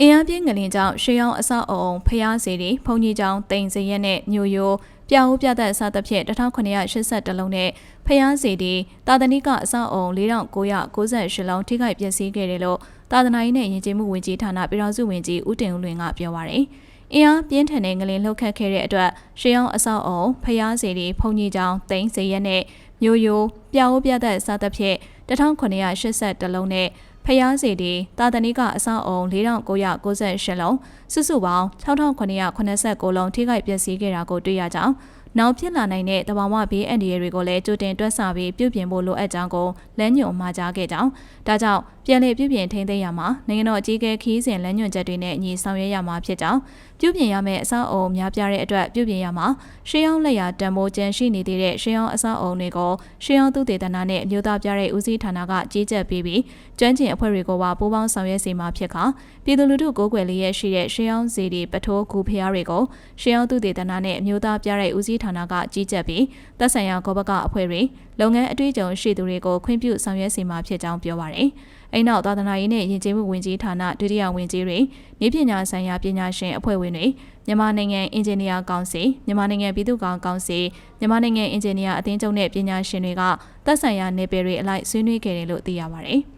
အင်အားပြင်းငလင်ကြောင့်ရှေးအောင်အဆောက်အအုံဖျားစီတွေဘုံကြီးကျောင်းတိမ်စရက်နဲ့မြို့ရိုးပြအိုးပြသက်စသဖြင့်1982လုံးနဲ့ဖျားစီတွေတာသနိကအဆောက်အုံ4998လုံးထိခိုက်ပျက်စီးခဲ့တယ်လို့သာသနာရေးနဲ့ယဉ်ကျေးမှုဝန်ကြီးဌာနပြည်ထောင်စုဝန်ကြီးဦးတင်ဦးလွင်ကပြောပါရယ်အင်အားပြင်းထန်တဲ့ငလင်လှုပ်ခတ်ခဲ့တဲ့အတွက်ရှေးအောင်အဆောက်အုံဖျားစီတွေဘုံကြီးကျောင်းတိမ်စရက်နဲ့မြို့ရိုးပြအိုးပြသက်စသဖြင့်1982လုံးနဲ့ ဖျားစီတီတာတနိကအဆောက်အုံ4998လုံးစုစုပေါင်း6989လုံးထိခိုက်ပျက်စီးခဲ့တာကိုတွေ့ရကြောင်း နောက်ဖြစ်လာနိုင်တဲ့တဘာဝဘေးအန္တရာယ်တွေကိုလည်းကြိုတင်တွက်ဆပြီးပြုပြင်ဖို့လိုအပ်ကြောင်းကိုလမ်းညွှန်မှာကြားခဲ့ကြောင်းဒါကြောင့်ပြန်လည်ပြုပြင်ထိန်းသိမ်းရမှာနိုင်ငံတော်အကြီးအကဲခီးစဉ်လမ်းညွှန်ချက်တွေနဲ့အညီဆောင်ရွက်ရမှာဖြစ်ကြောင်းပြုပြင်ရမယ့်အဆောက်အအုံများပြားတဲ့အတွက်ပြုပြင်ရမှာရှေးအောင်လက်ရာတံမိုးကျန်ရှိနေသေးတဲ့ရှေးအောင်အဆောက်အအုံတွေကိုရှေးအောင်သူတေသနာနဲ့အမျိုးသားပြတဲ့ဦးစီးဌာနကကြီးကြပ်ပေးပြီးကျွမ်းကျင်အဖွဲ့တွေကိုပါပူးပေါင်းဆောင်ရွက်စီမှာဖြစ်ခါပြည်သူလူထုကိုးကွယ်လျက်ရှိတဲ့ရှေးအောင်စီဒီပထိုးကူဖျားတွေကိုရှေးအောင်သူတေသနာနဲ့အမျိုးသားပြတဲ့ဦးစီးဌာနကကြီးကြပ်ပြီးသက်ဆိုင်ရာကောဘကအဖွဲ့တွေလုပ်ငန်းအတွေ့အကြုံရှိသူတွေကိုခွင့်ပြုဆောင်ရွက်စီမှာဖြစ်ကြောင်းပြောပါရယ်။အိမ်နောက်သာသနာရေးနဲ့ယဉ်ကျေးမှုဝန်ကြီးဌာနဒုတိယဝန်ကြီးတွေနေပညာဆိုင်ရာပညာရှင်အဖွဲ့ဝင်တွေမြန်မာနိုင်ငံအင်ဂျင်နီယာကောင်စီမြန်မာနိုင်ငံပြည်သူ့ကောင်ကောင်စီမြန်မာနိုင်ငံအင်ဂျင်နီယာအသင်းချုပ်နဲ့ပညာရှင်တွေကသက်ဆိုင်ရာနယ်ပယ်တွေအလိုက်ဆွေးနွေးခဲ့တယ်လို့သိရပါဗျ။